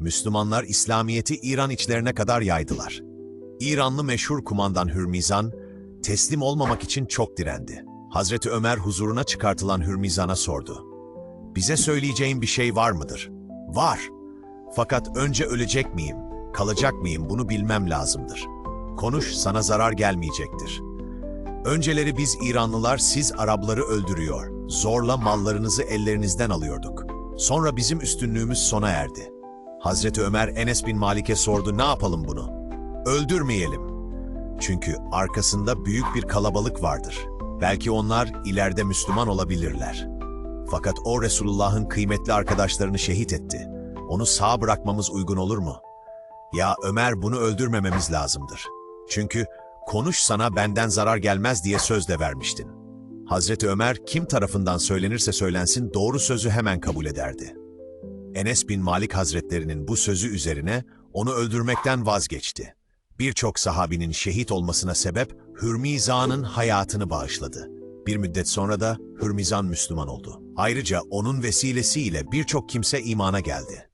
Müslümanlar İslamiyet'i İran içlerine kadar yaydılar. İranlı meşhur kumandan Hürmizan, teslim olmamak için çok direndi. Hazreti Ömer huzuruna çıkartılan Hürmizan'a sordu. Bize söyleyeceğin bir şey var mıdır? Var. Fakat önce ölecek miyim, kalacak mıyım bunu bilmem lazımdır. Konuş, sana zarar gelmeyecektir. Önceleri biz İranlılar siz Arapları öldürüyor, zorla mallarınızı ellerinizden alıyorduk. Sonra bizim üstünlüğümüz sona erdi. Hazreti Ömer Enes bin Malik'e sordu ne yapalım bunu? Öldürmeyelim. Çünkü arkasında büyük bir kalabalık vardır. Belki onlar ileride Müslüman olabilirler. Fakat o Resulullah'ın kıymetli arkadaşlarını şehit etti. Onu sağ bırakmamız uygun olur mu? Ya Ömer bunu öldürmememiz lazımdır. Çünkü konuş sana benden zarar gelmez diye söz de vermiştin. Hazreti Ömer kim tarafından söylenirse söylensin doğru sözü hemen kabul ederdi. Enes bin Malik Hazretlerinin bu sözü üzerine onu öldürmekten vazgeçti. Birçok sahabinin şehit olmasına sebep Hürmizan'ın hayatını bağışladı. Bir müddet sonra da Hürmizan Müslüman oldu. Ayrıca onun vesilesiyle birçok kimse imana geldi.